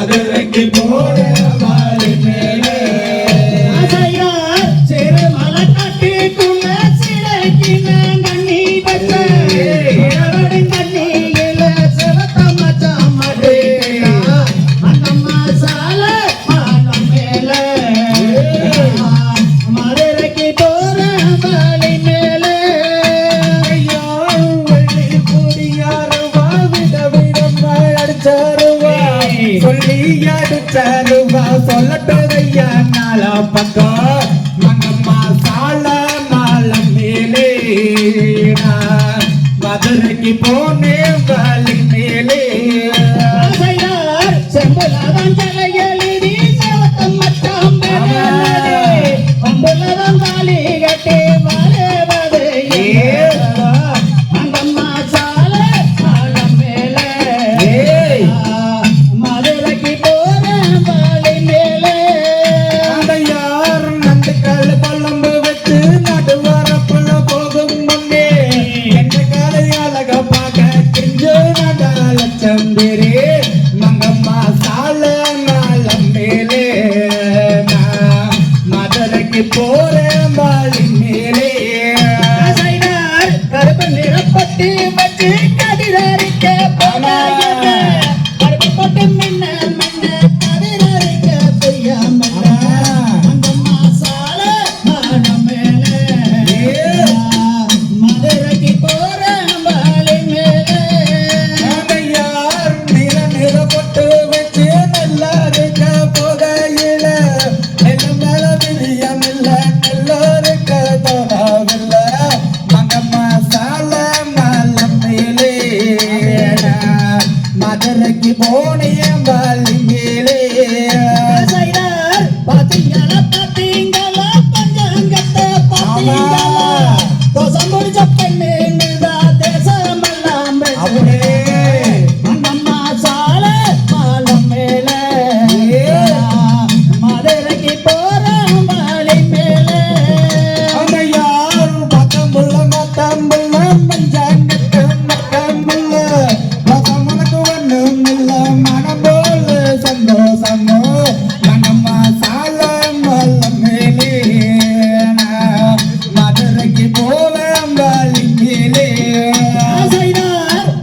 அதற்கு போட ஐயா நால பக்கம். மங்கம்மா சால நால மேலே மதுரைக்கு போனேன் மேலே. செம்புலாதான் கண்ணி போற மேலே கருப்பு நிறப்பட்டி Morning. நெஞ்சிலே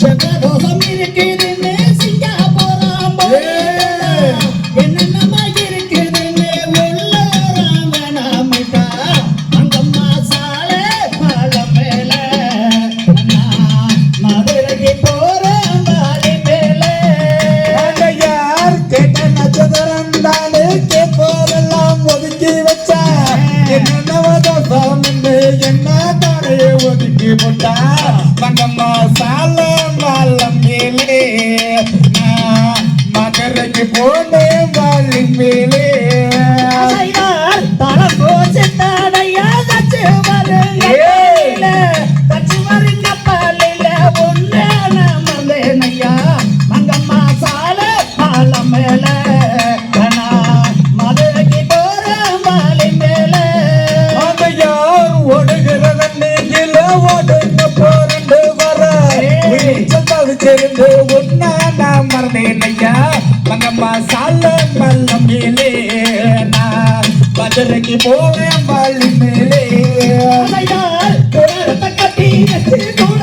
ஜகதோஷம் இருக்குதுன்னு சிங்கா போறாம் என்னென்னமா இருக்குதுன்னு உள்ள ராமநாமிட்டா அங்கம்மா சாலை பால மேல. மதுரைக்கு போறேன் பாலை மேல. யார் தானே கேட்போம் தூக்கி போட்டா தங்கம்மா சால மாலம் மேலே. நான் மதுரைக்கு போனேன் மேலே. அஞ்சனைக்கு போவேன் பாலி மேலே. கட்டி கூட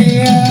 ย